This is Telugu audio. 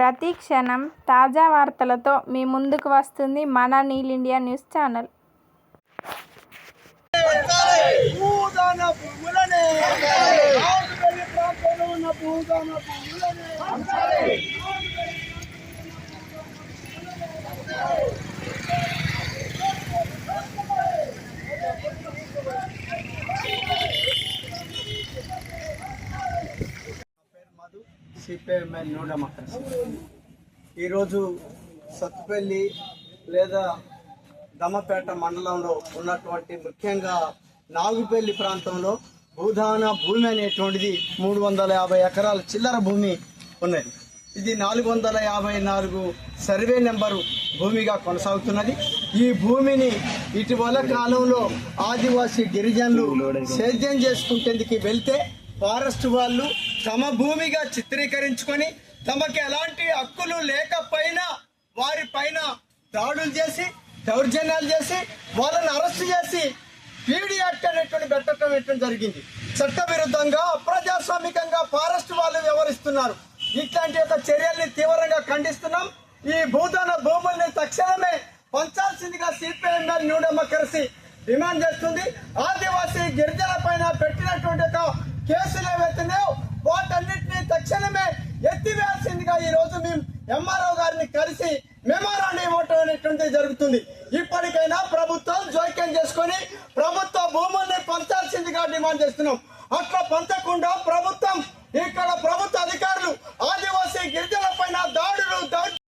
ప్రతి క్షణం తాజా వార్తలతో మీ ముందుకు వస్తుంది మన నీల్ ఇండియా న్యూస్ ఛానల్. భూదాన భూములనే ఆరువేలి ప్రాంతంలో ఉన్న భూదాన భూములనే పేరు మధు న్యూ డెమోక్రసీ. ఈరోజు సత్తుపల్లి లేదా దమ్మపేట మండలంలో ఉన్నటువంటి ముఖ్యంగా నాగుపల్లి ప్రాంతంలో భూధాన భూమి అనేటువంటిది మూడు వందల యాభై ఎకరాల చిల్లర భూమి ఉన్నది. ఇది నాలుగు వందల యాభై నాలుగు సర్వే నెంబరు భూమిగా కొనసాగుతున్నది. ఈ భూమిని ఇటీవల కాలంలో ఆదివాసీ గిరిజనులు సేద్యం చేసుకుంటేందుకు వెళ్తే ఫారెస్ట్ వాళ్ళు తమ భూమిగా చిత్రీకరించుకొని తమకి ఎలాంటి హక్కులు లేకపోయినా వారి పైన దాడులు చేసి దౌర్జన్యాలు చేసి వాళ్ళని అరెస్ట్ చేసి పీడీ యాక్ట్ అనేటువంటి పెట్టడం ఇవ్వడం జరిగింది? చట్టవిరుద్ధంగా అప్రజాస్వామికంగా ఫారెస్ట్ వాళ్ళు వ్యవహరిస్తున్నారు. ఇట్లాంటి యొక్క చర్యల్ని తీవ్రంగా ఖండిస్తున్నాం. ఈ భూదాన భూముల్ని తక్షణమే పంచాల్సిందిగా సిపిఎంఎల్ న్యూ డెమోక్రసీ డిమాండ్ చేస్తుంది. ఆదివాసీ గిరిజన పైన పెట్టినటువంటి ఒక కేసులు ఏవైతున్నాయో ఎంఆర్ఓ గారిని కలిసి మెమోరాండం ఇవ్వటం అనేటువంటిది జరుగుతుంది. ఇప్పటికైనా ప్రభుత్వం జోక్యం చేసుకొని ప్రభుత్వ భూముల్ని పంచాల్సిందిగా డిమాండ్ చేస్తున్నాం.